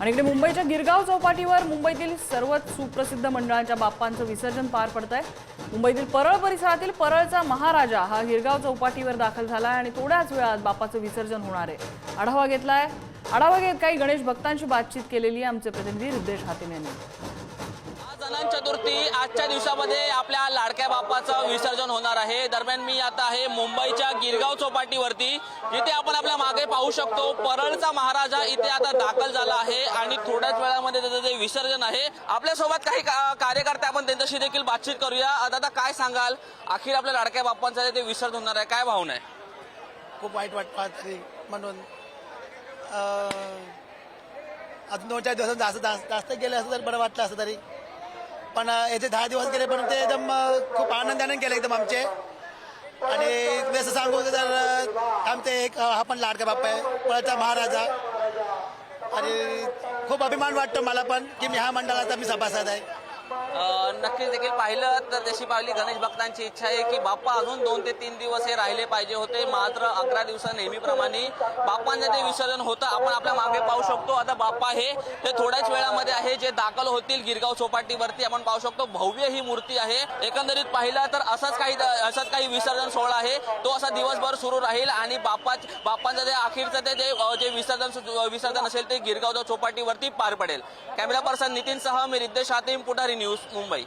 आणि इकडे मुंबईच्या गिरगाव चौपाटीवर मुंबईतील सर्वच सुप्रसिद्ध मंडळांच्या बाप्पांचं विसर्जन पार पडत आहे मुंबईतील परळ परिसरातील परळचा महाराजा हा गिरगाव चौपाटीवर दाखल झाला आहे आणि थोड्याच वेळात बाप्पाचं विसर्जन होणार आहे. आढावा घेतलाय. आढावा घेत काही गणेश भक्तांशी बातचीत केलेली आहे आमचे प्रतिनिधी रिद्देश हातीम यांनी. अनंत चतुर्थी आजच्या दिवसामध्ये आपल्या लाडक्या बाप्पाचं विसर्जन होणार आहे. दरम्यान मी आता आहे मुंबईच्या गिरगाव चौपाटीवरती इथे आपण आपल्या मागे पाहू शकतो परळचा महाराजा इथे आता दाखल झाला आहे आणि थोड्याच वेळामध्ये त्याचं जे विसर्जन आहे आपल्यासोबत काही कार्यकर्ते आपण त्यांच्याशी देखील बातचीत करूया. दादा काय सांगाल? अखेर आपल्या लाडक्या बाप्पांचं ते विसर्जन होणार आहे काय भावना आहे? खूप वाईट वाटत म्हणून. अजून दोन चार दिवसात जास्त जास्त गेले असं तर बरं वाटलं असं तरी. पण येथे याचे दहा दिवस गेले पण ते एकदम खूप आनंदाने गेले एकदम आमचे. आणि तुम्ही असं सांगू तर आमचे एक हा पण लाडका बाप्पा आहे पळचा महाराजा. आणि खूप अभिमान वाटतो मला पण की मी ह्या मंडळाचा मी सभासद आहे. नक्कीच देखील पाहिलं तर तशी पाहिली गणेश भक्तांची इच्छा आहे की बाप्पा अजून दोन ते तीन दिवस हे राहिले पाहिजे होते. मात्र अकरा दिवस नेहमीप्रमाणे बाप्पांचं ते विसर्जन होतं आपण आपल्या मागे पाहू शकतो. आता बाप्पा हे ते थोड्याच वेळामध्ये आहे जे दाखल होतील गिरगाव चौपाटीवरती. आपण पाहू शकतो भव्य ही मूर्ती आहे. एकंदरीत पाहिलं तर असंच काही असंच काही विसर्जन सोहळा आहे. तो असा दिवसभर सुरू राहील आणि बाप्पा बाप्पांचं जे अखेरचं ते जे विसर्जन विसर्जन असेल ते गिरगाव चौपाटीवरती पार पडेल. कॅमेरा पर्सन नितीन सह मी रिद्देश हातीम पुढारी न्यूज मुंबई